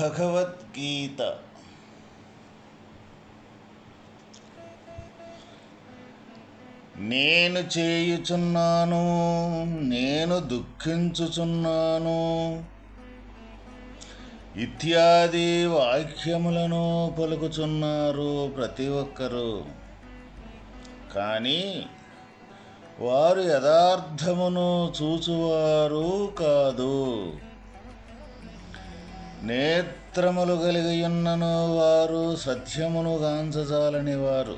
భగవద్గీత. నేను చేయుచున్నాను నేను దుఃఖించుచున్నాను. ఇత్యాది వాక్యములను పలుకుచున్నారు ప్రతి ఒక్కరూ. కానీ వారు యథార్థమును చూచువారు కాదు. నేత్రములు కలిగి ఉన్నను వారు సత్యమును గాంచజాలని వారు.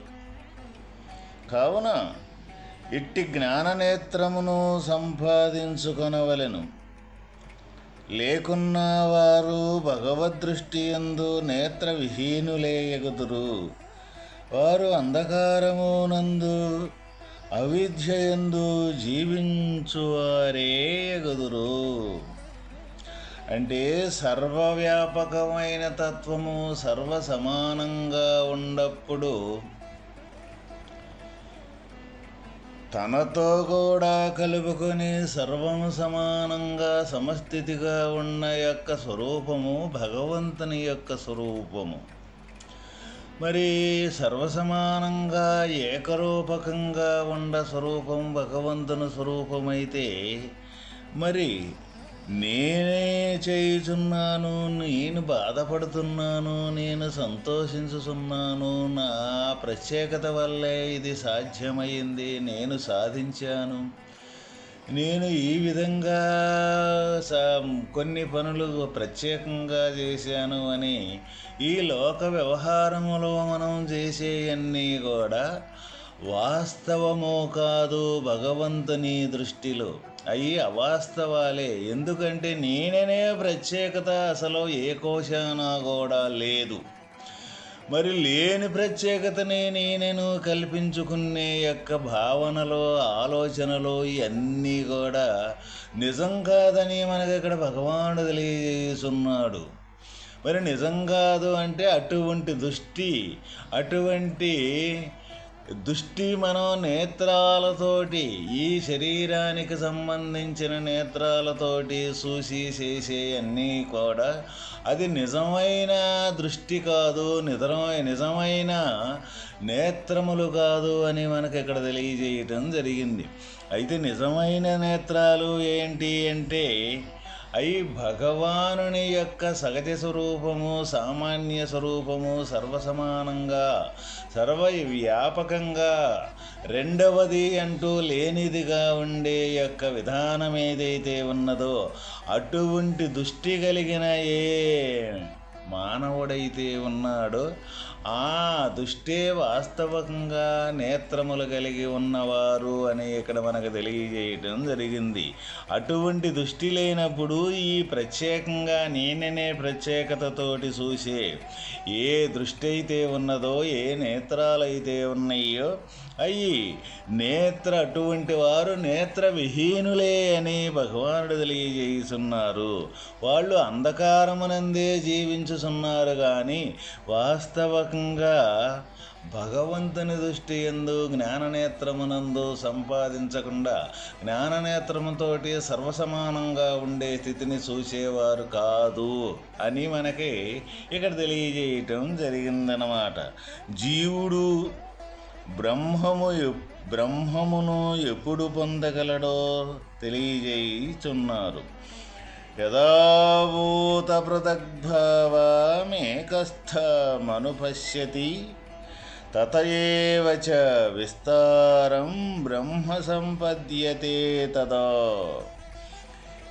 కావున ఇట్టి జ్ఞాననేత్రమును సంపాదించుకొనవలెను. లేకున్నా వారు భగవద్దృష్టి ఎందు నేత్ర విహీనులేయగుదురు వారు అంధకారము నందు అవిద్య ఎందు జీవించువారే ఎగుదురు అంటే సర్వవ్యాపకమైన తత్వము సర్వ సమానంగా ఉన్నప్పుడు తనతో కూడా కలుపుకొని సర్వము సమానంగా సమస్థితిగా ఉన్న యొక్క స్వరూపము భగవంతుని యొక్క స్వరూపము. మరి సర్వసమానంగా ఏకరూపకంగా ఉండ స్వరూపం భగవంతుని స్వరూపమైతే మరి నేనే చేయుచున్నాను నేను బాధపడుతున్నాను నేను సంతోషించుచున్నాను. నా ప్రత్యేకత వల్లే ఇది సాధ్యమైంది నేను సాధించాను. నేను ఈ విధంగా సా కొన్ని పనులు ప్రత్యేకంగా చేశాను అని ఈ లోక వ్యవహారములో మనం చేసేవన్నీ కూడా వాస్తవమో కాదు భగవంతుని దృష్టిలో. అవి అవాస్తవాలే. ఎందుకంటే నేననే ప్రత్యేకత అసలు ఏ కోశాన కూడా లేదు. మరి లేని ప్రత్యేకతని నేను కల్పించుకునే యొక్క భావనలో ఆలోచనలు ఇవన్నీ కూడా నిజం కాదని మనకి ఇక్కడ భగవానుడు తెలియజేస్తున్నాడు. మరి నిజం కాదు అంటే అటువంటి దృష్టి అటువంటి దృష్టి మనం నేత్రాలతోటి ఈ శరీరానికి సంబంధించిన నేత్రాలతోటి చూసి చేసే అన్నీ కూడా అది నిజమైన దృష్టి కాదు నిజమైన నిజమైన నేత్రములు కాదు అని మనకు ఇక్కడ తెలియజేయటం జరిగింది. అయితే నిజమైన నేత్రాలు ఏంటి అంటే అయి భగవానుని యొక్క సగతి స్వరూపము సామాన్య స్వరూపము సర్వసమానంగా సర్వ వ్యాపకంగా రెండవది అంటూ లేనిదిగా ఉండే యొక్క విధానం ఏదైతే ఉన్నదో అటువంటి దృష్టి కలిగిన ఏ మానవుడైతే ఉన్నాడో ఆ దుష్టే వాస్తవంగా నేత్రములు కలిగి ఉన్నవారు అని ఇక్కడ మనకు తెలియజేయటం జరిగింది. అటువంటి దృష్టి లేనప్పుడు ఈ ప్రత్యేకంగా నేననే ప్రత్యేకతతోటి చూసే ఏ దృష్టి అయితే ఉన్నదో ఏ నేత్రాలైతే ఉన్నాయో అయ్యి నేత్ర అటువంటి వారు నేత్ర విహీనులే అని భగవానుడు తెలియజేస్తున్నారు వాళ్ళు అంధకారమునందే జీవించుతున్నారు కానీ వాస్తవకంగా భగవంతుని దృష్టి ఎందు జ్ఞాననేత్రమునందు సంపాదించకుండా జ్ఞాననేత్రముతోటి సర్వసమానంగా ఉండే స్థితిని చూసేవారు కాదు అని మనకి ఇక్కడ తెలియజేయటం జరిగిందనమాట జీవుడు బ్రహ్మము బ్రహ్మమును ఎప్పుడు పొందగలడో తెలియజేయుచున్నారు. యదాభూత పృథగ్భావామేకస్థమను పశ్యతి తతయేవ చ విస్తారం బ్రహ్మ సంపద్యతే తదా.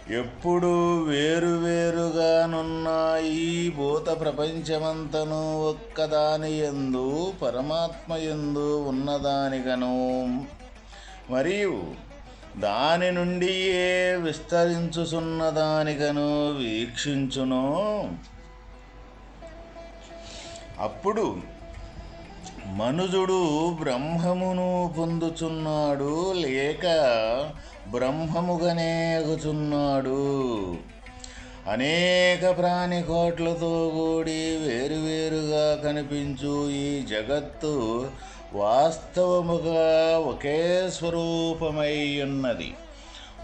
ఎప్పుడు వేరువేరుగానున్న ఈ భూత ప్రపంచమంతను ఒక్కదాని ఎందు పరమాత్మ ఎందు ఉన్నదానిగను. మరియు దాని నుండి ఏ విస్తరించుచున్నదానికను వీక్షించును. అప్పుడు మనుజుడు బ్రహ్మమును పొందుచున్నాడు లేక బ్రహ్మముగానే అగుచున్నాడు అనేక ప్రాణికోట్లతో కూడి వేరువేరుగా కనిపించు ఈ జగత్తు వాస్తవముగా ఒకే స్వరూపమై ఉన్నది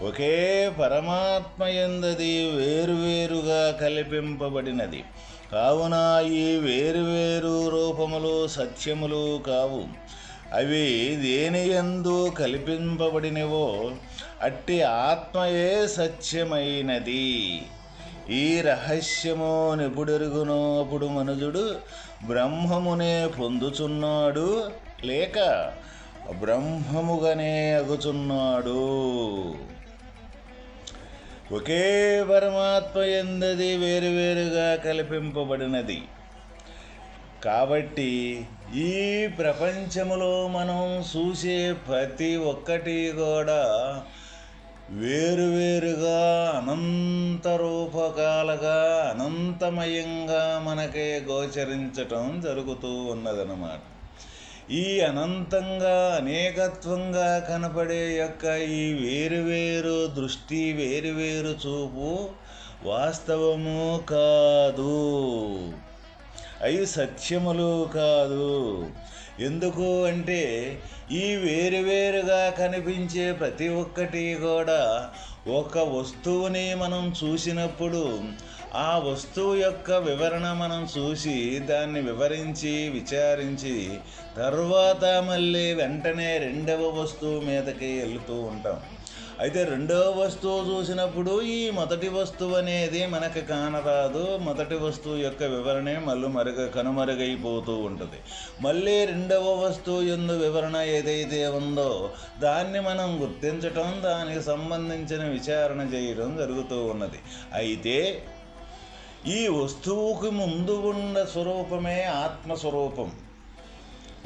ఒకే పరమాత్మ ఎందది వేరువేరుగా కల్పింపబడినది. కావున ఈ వేరువేరు రూపములు సత్యములు కావు. అవి దేని ఎందు కల్పింపబడినవో అట్టి ఆత్మయే సత్యమైనది. ఈ రహస్యము నిపుడెరుగును అప్పుడు మనుజుడు బ్రహ్మమునే పొందుచున్నాడు. లేక బ్రహ్మముగానే అగుచున్నాడు. ఒకే పరమాత్మ ఎందది వేరువేరుగా కల్పింపబడినది. కాబట్టి ఈ ప్రపంచములో మనం చూసే ప్రతి ఒక్కటి కూడా వేరువేరుగా అనంత రూపకాలుగా అనంతమయంగా మనకే గోచరించటం జరుగుతూ ఉన్నదన్నమాట. ఈ అనంతంగా అనేకత్వంగా కనపడే యొక్క ఈ వేరువేరు దృష్టి వేరువేరు చూపు వాస్తవము కాదు. అవి సత్యములు కాదు. ఎందుకు అంటే ఈ వేరువేరుగా కనిపించే ప్రతి ఒక్కటి కూడా ఒక వస్తువుని మనం చూసినప్పుడు ఆ వస్తువు యొక్క వివరణ మనం చూసి దాన్ని వివరించి విచారించి తర్వాత మళ్ళీ వెంటనే రెండవ వస్తువు మీదకి వెళుతూ ఉంటాం. అయితే రెండవ వస్తువు చూసినప్పుడు ఈ మొదటి వస్తువు అనేది మనకు కానరాదు. మొదటి వస్తువు యొక్క వివరణే మళ్ళీ మరుగ కనుమరుగైపోతూ ఉంటుంది. మళ్ళీ రెండవ వస్తువు ఎందు వివరణ ఏదైతే ఉందో దాన్ని మనం గుర్తించటం దానికి సంబంధించిన విచారణ చేయడం జరుగుతూ ఉన్నది. అయితే ఈ వస్తువుకి ముందు ఉన్న స్వరూపమే ఆత్మస్వరూపం.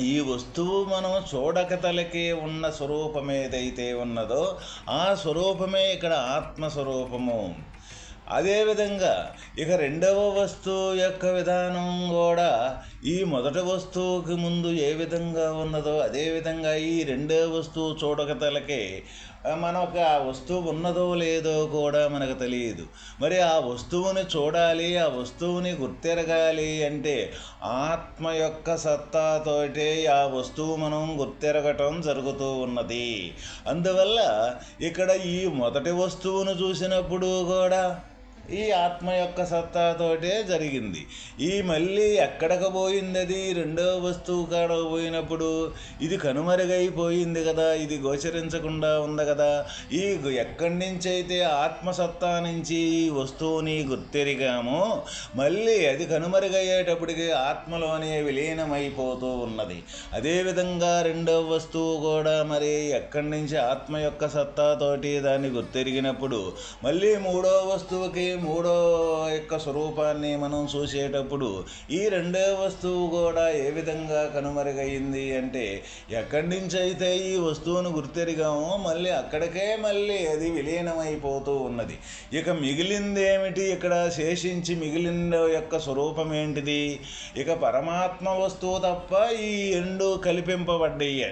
ఈ వస్తువు మనం చూడకతలకే ఉన్న స్వరూపం ఏదైతే ఉన్నదో ఆ స్వరూపమే ఇక్కడ ఆత్మస్వరూపము. అదేవిధంగా ఇక రెండవ వస్తువు యొక్క విధానం కూడా ఈ మొదటి వస్తువుకి ముందు ఏ విధంగా ఉన్నదో అదేవిధంగా ఈ రెండవ వస్తువు చూడకతలకే మనకు ఆ వస్తువు ఉన్నదో లేదో కూడా మనకు తెలియదు. మరి ఆ వస్తువుని చూడాలి ఆ వస్తువుని గుర్తెరగాలి అంటే ఆత్మ యొక్క సత్తాతోటే ఆ వస్తువు మనం గుర్తెరగటం జరుగుతూ ఉన్నది. అందువల్ల ఇక్కడ ఈ మొదటి వస్తువును చూసినప్పుడు కూడా ఈ ఆత్మ యొక్క సత్తాతోటే జరిగింది. ఈ మళ్ళీ ఎక్కడికి పోయింది అది రెండవ వస్తువు కాడ పోయినప్పుడు ఇది కనుమరుగైపోయింది కదా ఇది గోచరించకుండా ఉంది కదా. ఈ ఎక్కడి నుంచి అయితే ఆత్మసత్తా నుంచి ఈ వస్తువుని గుర్తెరిగామో మళ్ళీ అది కనుమరుగయ్యేటప్పటికి ఆత్మలోనే విలీనమైపోతూ ఉన్నది. అదేవిధంగా రెండవ వస్తువు కూడా మరి ఎక్కడి నుంచి ఆత్మ యొక్క సత్తాతోటి దాన్ని గుర్తెరిగినప్పుడు మళ్ళీ మూడో వస్తువుకి మూడో యొక్క స్వరూపాన్ని మనం చూసేటప్పుడు ఈ రెండో వస్తువు కూడా ఏ విధంగా కనుమరుగైంది అంటే ఎక్కడి నుంచి అయితే ఈ వస్తువును గుర్తెరిగామో మళ్ళీ అక్కడికే మళ్ళీ అది విలీనమైపోతూ ఉన్నది. ఇక మిగిలింది ఏమిటి ఇక్కడ శేషించి మిగిలిన యొక్క స్వరూపం ఏంటిది ఇక పరమాత్మ వస్తువు తప్ప ఈ ఎండు కలిపింపబడ్డాయి.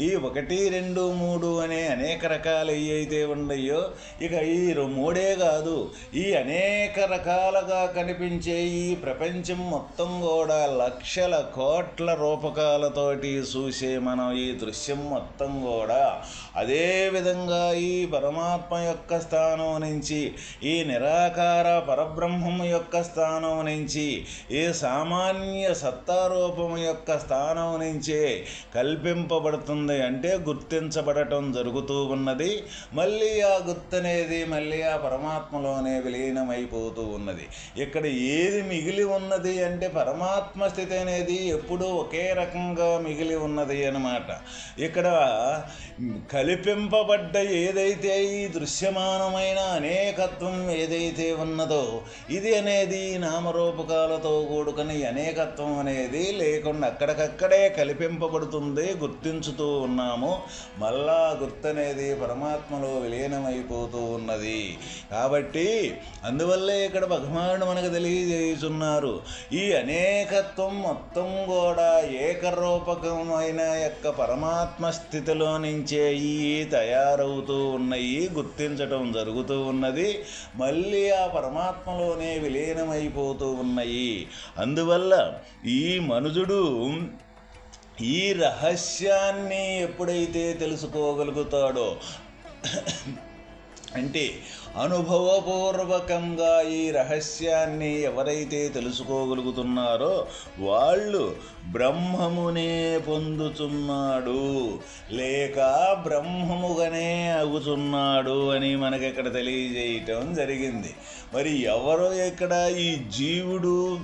ఈ ఒకటి రెండు మూడు అనే అనేక రకాలు అయితే ఉన్నాయో ఇక ఈ మూడే కాదు. ఈ అనేక రకాలుగా కనిపించే ఈ ప్రపంచం మొత్తం కూడా లక్షల కోట్ల రూపకాలతోటి చూసే మనం ఈ దృశ్యం మొత్తం కూడా అదే విధంగా ఈ పరమాత్మ యొక్క స్థానం నుంచి ఈ నిరాకార పరబ్రహ్మం యొక్క స్థానం నుంచి ఈ సామాన్య సత్తారూపం యొక్క స్థానం నుంచే కల్పింపబడుతుంది ఉంది అంటే గుర్తించబడటం జరుగుతూ ఉన్నది. మళ్ళీ ఆ గుర్తనేది మళ్ళీ ఆ పరమాత్మలోనే విలీనమైపోతూ ఉన్నది. ఇక్కడ ఏది మిగిలి ఉన్నది అంటే పరమాత్మ స్థితి అనేది ఎప్పుడూ ఒకే రకంగా మిగిలి ఉన్నది అన్నమాట. ఇక్కడ కలిపింపబడ్డ ఏదైతే ఈ దృశ్యమానమైన అనేకత్వం ఏదైతే ఉన్నదో ఇది అనేది నామరూపకాలతో కూడుకుని అనేకత్వం అనేది లేకుండా అక్కడికక్కడే కల్పింపబడుతుంది గుర్తించుతూ ఉన్నాము మళ్ళా గుర్తనేది పరమాత్మలో విలీనమైపోతూ ఉన్నది. కాబట్టి అందువల్లే ఇక్కడ భగవానుడు మనకు తెలియజేస్తున్నారు ఈ అనేకత్వం మొత్తం కూడా ఏకరూపకమైన యొక్క పరమాత్మ స్థితిలో నుంచే ఈ తయారవుతూ ఉన్నాయి గుర్తించటం జరుగుతూ ఉన్నది. మళ్ళీ ఆ పరమాత్మలోనే విలీనమైపోతూ ఉన్నాయి. అందువల్ల ఈ మనుజుడు ఈ రహస్యాన్ని ఎప్పుడైతే తెలుసుకోగలుగుతాడో అంటే అనుభవపూర్వకంగా ఈ రహస్యాన్ని ఎవరైతే తెలుసుకోగలుగుతున్నారో వాళ్ళు బ్రహ్మమునే పొందుతున్నాడు లేక బ్రహ్మముగానే అగుతున్నాడు అని మనకి ఇక్కడ తెలియజేయటం జరిగింది. మరి ఎవరు ఇక్కడ ఈ జీవుడు?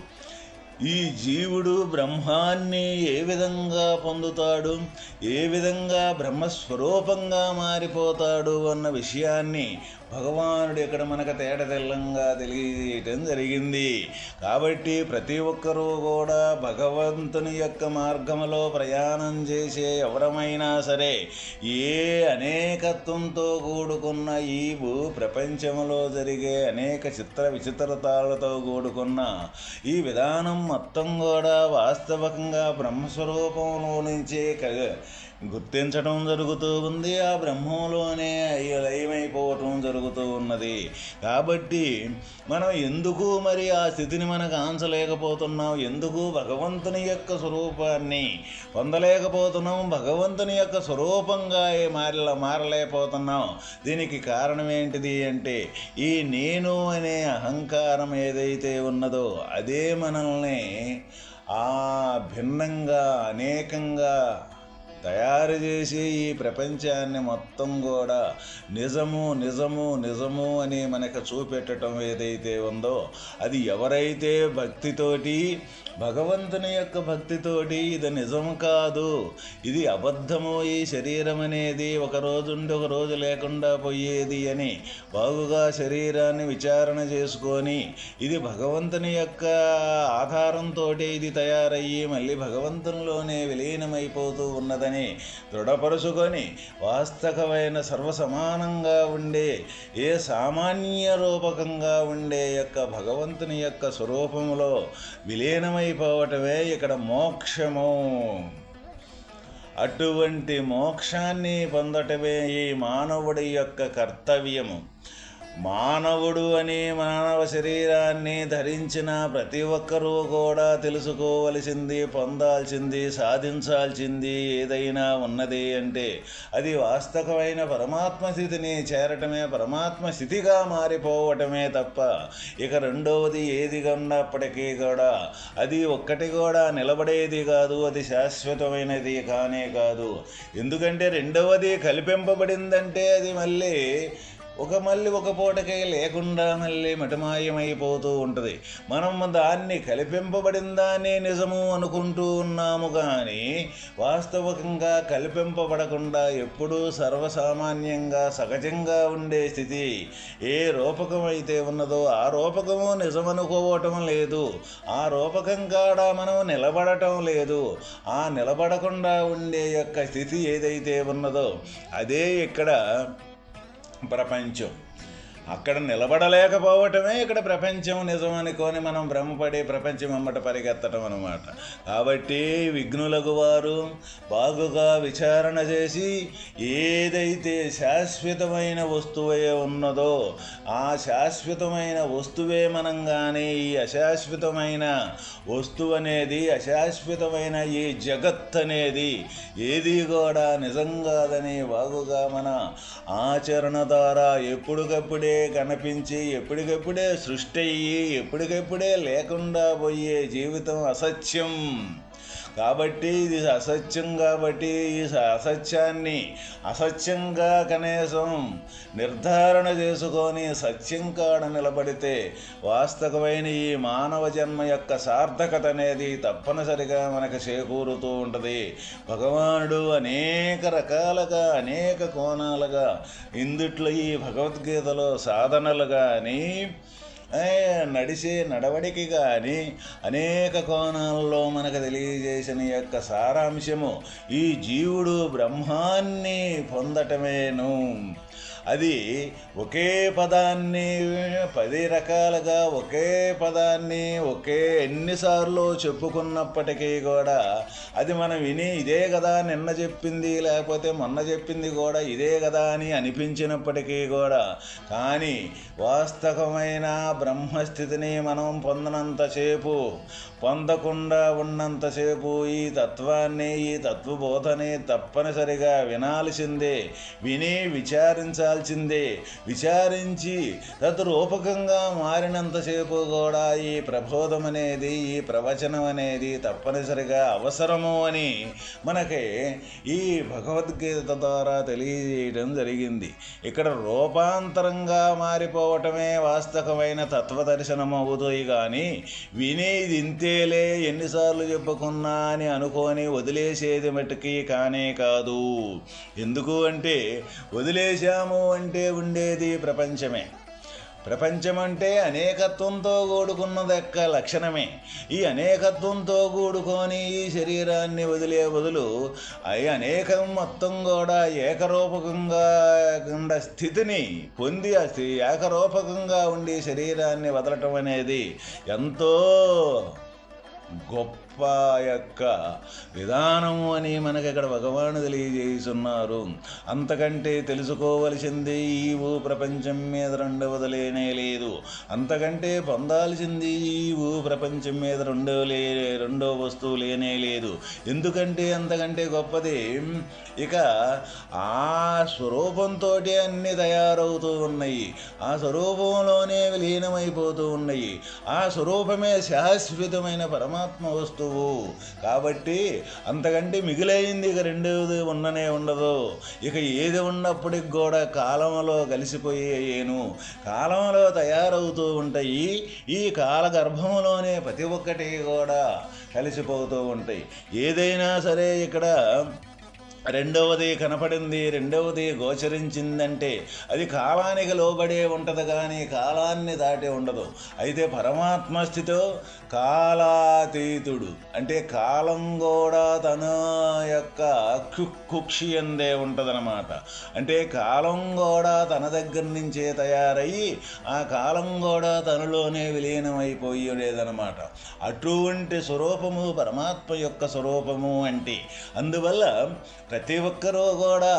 ఈ జీవుడు బ్రహ్మాన్ని ఏ విధంగా పొందుతాడు? ఏ విధంగా బ్రహ్మస్వరూపంగా మారిపోతాడు? అన్న విషయాన్ని భగవానుడు ఇక్కడ మనకు తేట తెల్లంగా తెలియజేయటం జరిగింది. కాబట్టి ప్రతి ఒక్కరూ కూడా భగవంతుని యొక్క మార్గంలో ప్రయాణం చేసే ఎవరమైనా సరే ఏ అనేకత్వంతో కూడుకున్న ఈ భూ ప్రపంచంలో జరిగే అనేక చిత్ర విచిత్రతాలతో కూడుకున్న ఈ విధానం మొత్తం కూడా వాస్తవకంగా బ్రహ్మస్వరూపంలో నుంచే గుర్తించడం జరుగుతూ ఉంది ఆ బ్రహ్మంలోనే లయమైపోవటం జరుగుతూ ఉన్నది. కాబట్టి మనం ఎందుకు మరి ఆ స్థితిని మనకు ఆంచలేకపోతున్నాం ఎందుకు భగవంతుని యొక్క స్వరూపాన్ని పొందలేకపోతున్నాం భగవంతుని యొక్క స్వరూపంగా మారల మారలేకపోతున్నాం దీనికి కారణం ఏంటిది అంటే ఈ నేను అనే అహంకారం ఏదైతే ఉన్నదో అదే మనల్ని ఆ భిన్నంగా అనేకంగా తయారు చేసి ఈ ప్రపంచాన్ని మొత్తం కూడా నిజము నిజము నిజము అని మనకు చూపెట్టడం ఏదైతే ఉందో అది ఎవరైతే భక్తితోటి భగవంతుని యొక్క భక్తితోటి ఇది నిజం కాదు ఇది అబద్ధము ఈ శరీరం అనేది ఒక రోజుండి ఒక రోజు లేకుండా పోయేది అని బాగుగా శరీరాన్ని విచారణ చేసుకొని ఇది భగవంతుని యొక్క ఆధారంతో ఇది తయారయ్యి మళ్ళీ భగవంతునిలోనే విలీనమైపోతూ ఉన్నదని దృఢపరుచుకొని వాస్తవమైన సర్వసమానంగా ఉండే ఏ సామాన్య రూపకంగా ఉండే యొక్క భగవంతుని యొక్క స్వరూపంలో విలీనమైపోవటమే ఇక్కడ మోక్షము. అటువంటి మోక్షాన్ని పొందటమే ఈ మానవుడి యొక్క కర్తవ్యము. మానవుడు అని మానవ శరీరాన్ని ధరించిన ప్రతి ఒక్కరూ కూడా తెలుసుకోవలసింది పొందాల్సింది సాధించాల్సింది ఏదైనా ఉన్నది అంటే అది వాస్తవమైన పరమాత్మ స్థితిని చేరటమే పరమాత్మ స్థితిగా మారిపోవటమే తప్ప ఇక రెండవది ఏది ఉన్నప్పటికీ కూడా అది ఒక్కటి కూడా నిలబడేది కాదు అది శాశ్వతమైనది కానే కాదు. ఎందుకంటే రెండవది కల్పింపబడిందంటే అది మళ్ళీ ఒక మళ్ళీ ఒక పూటకే లేకుండా మళ్ళీ మిటమాయమైపోతూ ఉంటుంది. మనం దాన్ని కలిపింపబడిన దాన్ని నిజము అనుకుంటూ ఉన్నాము కానీ వాస్తవికంగా కల్పింపబడకుండా ఎప్పుడూ సర్వసామాన్యంగా సహజంగా ఉండే స్థితి ఏ రూపకం అయితే ఉన్నదో ఆ రూపకము నిజమనుకోవటం లేదు. ఆ రూపకం కాడ మనం నిలబడటం లేదు. ఆ నిలబడకుండా ఉండే యొక్క స్థితి ఏదైతే ఉన్నదో అదే ఇక్కడ ప్రపంచం అక్కడ నిలబడలేకపోవటమే ఇక్కడ ప్రపంచం నిజం అనుకొని మనం భ్రమపడి ప్రపంచం అమ్మట పరిగెత్తడం అనమాట కాబట్టి విఘ్నులకు వారు బాగుగా విచారణ చేసి ఏదైతే శాశ్వతమైన వస్తువే ఉన్నదో ఆ శాశ్వతమైన వస్తువే మనం కానీ ఈ అశాశ్వతమైన వస్తువు అనేది అశాశ్వతమైన ఈ జగత్ అనేది ఏది కూడా నిజం కాదని బాగుగా మన ఆచరణ ద్వారా ఎప్పటికప్పుడే కనిపించి ఎప్పటికప్పుడే సృష్టి అయ్యి ఎప్పటికప్పుడే లేకుండా పోయే జీవితం అసత్యం. కాబట్టి ఇది అసత్యం కాబట్టి ఈ అసత్యాన్ని అసత్యంగా కనీసం నిర్ధారణ చేసుకొని సత్యం కాడ నిలబడితే వాస్తవమైన ఈ మానవ జన్మ యొక్క సార్థకత అనేది తప్పనిసరిగా మనకు చేకూరుతూ ఉంటుంది. భగవానుడు అనేక రకాలుగా అనేక కోణాలుగా ఇందుట్లో ఈ భగవద్గీతలో సాధనలు కానీ నడిచే నడవడికి కానీ అనేక కోణాల్లో మనకు తెలియజేసిన యొక్క సారాంశము ఈ జీవుడు బ్రహ్మాన్ని పొందటమేను. అది ఒకే పదాన్ని పది రకాలుగా ఒకే పదాన్ని ఒకే ఎన్నిసార్లు చెప్పుకున్నప్పటికీ కూడా అది మనం విని ఇదే కదా నిన్న చెప్పింది లేకపోతే మొన్న చెప్పింది కూడా ఇదే కదా అని అనిపించినప్పటికీ కూడా కానీ వాస్తవమైన బ్రహ్మస్థితిని మనం పొందనంతసేపు పొందకుండా ఉన్నంతసేపు ఈ తత్వాన్ని ఈ తత్వబోధని తప్పనిసరిగా వినాల్సిందే విని విచారించాలి విచారించాల్సిందే విచారించి తద్రూపకంగా మారినంతసేపు కూడా ఈ ప్రబోధం అనేది ఈ ప్రవచనం అనేది తప్పనిసరిగా అవసరము అని మనకి ఈ భగవద్గీత ద్వారా తెలియజేయడం జరిగింది. ఇక్కడ రూపాంతరంగా మారిపోవటమే వాస్తవమైన తత్వదర్శనం అవుతాయి కానీ వినేది ఇంతేలే ఎన్నిసార్లు చెప్పుకున్నా అని అనుకొని వదిలేసేది మటుకి కానే కాదు. ఎందుకు అంటే వదిలేశాము అంటే ఉండేది ప్రపంచమే. ప్రపంచం అంటే అనేకత్వంతో కూడుకున్నది లక్షణమే. ఈ అనేకత్వంతో కూడుకొని ఈ శరీరాన్ని వదిలే బదులు అవి అనేకం మొత్తం కూడా ఏకరూపకంగా ఉండే స్థితిని పొంది అది ఏకరూపకంగా ఉండి శరీరాన్ని వదలటం అనేది ఎంతో గొప్ప యొక్క విధానము అని మనకి ఇక్కడ భగవాను తెలియజేస్తున్నారు అంతకంటే తెలుసుకోవలసింది ఈ భూ ప్రపంచం మీద రెండవది లేనే లేదు. అంతకంటే పొందాల్సింది ఈ భూ ప్రపంచం మీద రెండవ లే రెండో వస్తువు లేనే లేదు. ఎందుకంటే అంతకంటే గొప్పది? ఇక ఆ స్వరూపంతో అన్నీ తయారవుతూ ఉన్నాయి. ఆ స్వరూపంలోనే విలీనమైపోతూ ఉన్నాయి. ఆ స్వరూపమే శాశ్వతమైన పరమాత్మ వస్తువు. కాబట్టి అంతకంటే మిగిలైంది ఇక రెండవది ఉండనే ఉండదు. ఇక ఏది ఉన్నప్పటికి కూడా కాలంలో కలిసిపోయేను కాలంలో తయారవుతూ ఉంటాయి. ఈ కాల గర్భంలోనే ప్రతి ఒక్కటి కూడా కలిసిపోతూ ఉంటాయి. ఏదైనా సరే ఇక్కడ రెండవది కనపడింది రెండవది గోచరించిందంటే అది కాలానికి లోబడే ఉంటుంది కానీ కాలాన్ని దాటి ఉండదు. అయితే పరమాత్మ స్థితిలో కాలాతీతుడు అంటే కాలం కూడా తన యొక్క కుక్షి అందే ఉంటుందన్నమాట. అంటే కాలం కూడా తన దగ్గర నుంచే తయారయ్యి ఆ కాలం కూడా తనలోనే విలీనమైపోయి లేదనమాట అటువంటి స్వరూపము పరమాత్మ యొక్క స్వరూపము అంటే అందువల్ల ప్రతి ఒక్కరూ కూడా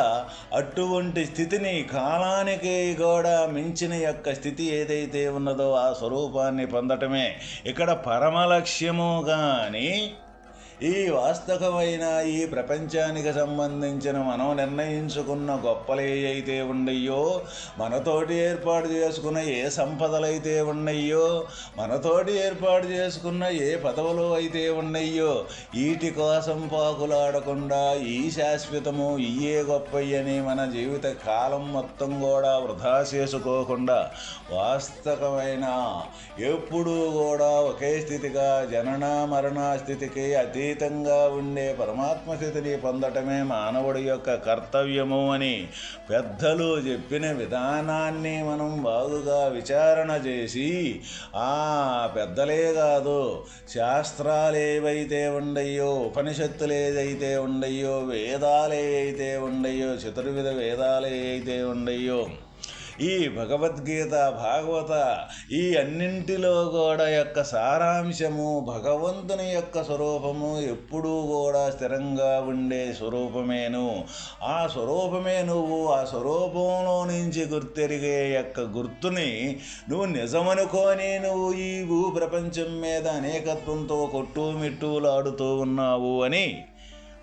అటువంటి స్థితిని కాలానికి కూడా మించిన యొక్క స్థితి ఏదైతే ఉన్నదో ఆ స్వరూపాన్ని పొందటమే. ఇక్కడ పరమలక్ష్యము కానీ ఈ వాస్తవమైన ఈ ప్రపంచానికి సంబంధించిన మనం నిర్ణయించుకున్న గొప్పలు అయితే ఉన్నాయో మనతోటి ఏర్పాటు చేసుకున్న ఏ సంపదలైతే ఉన్నాయో మనతోటి ఏర్పాటు చేసుకున్న ఏ పదవులు అయితే ఉన్నాయో వీటి కోసం పాకులాడకుండా ఈ శాశ్వతము ఇయే గొప్పయ్యని మన జీవిత కాలం మొత్తం కూడా వృధా చేసుకోకుండా వాస్తవమైన ఎప్పుడూ కూడా ఒకే స్థితిగా జనన మరణ స్థితికి అతి అతీతంగా ఉండే పరమాత్మ స్థితిని పొందటమే మానవుడి యొక్క కర్తవ్యము అని పెద్దలు చెప్పిన విధానాన్ని మనం బాగుగా విచారణ చేసి ఆ పెద్దలే కాదు శాస్త్రాలు ఏవైతే ఉండయో ఉపనిషత్తులు ఏదైతే ఉండయో వేదాలు ఏవైతే ఉండయో చతుర్విధ వేదాలు ఏవైతే ఉండయో ఈ భగవద్గీత భాగవత ఈ అన్నింటిలో కూడా యొక్క సారాంశము భగవంతుని యొక్క స్వరూపము ఎప్పుడూ కూడా స్థిరంగా ఉండే స్వరూపమేను. ఆ స్వరూపమే నువ్వు ఆ స్వరూపంలో నుంచి గుర్తెరిగే యొక్క గుర్తుని నువ్వు నిజమనుకొని నువ్వు ఈ భూ ప్రపంచం మీద అనేకత్వంతో కొట్టుమిట్టులాడుతూ ఉన్నావు అని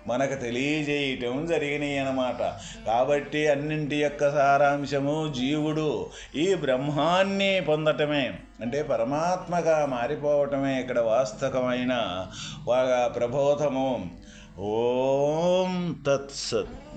మనకు తెలియజేయటం జరిగినాయి అన్నమాట. కాబట్టి అన్నింటి యొక్క సారాంశము జీవుడు ఈ బ్రహ్మాన్ని పొందటమే. అంటే పరమాత్మగా మారిపోవటమే ఇక్కడ వాస్తవమైన ప్రబోధము. ఓం తత్సత్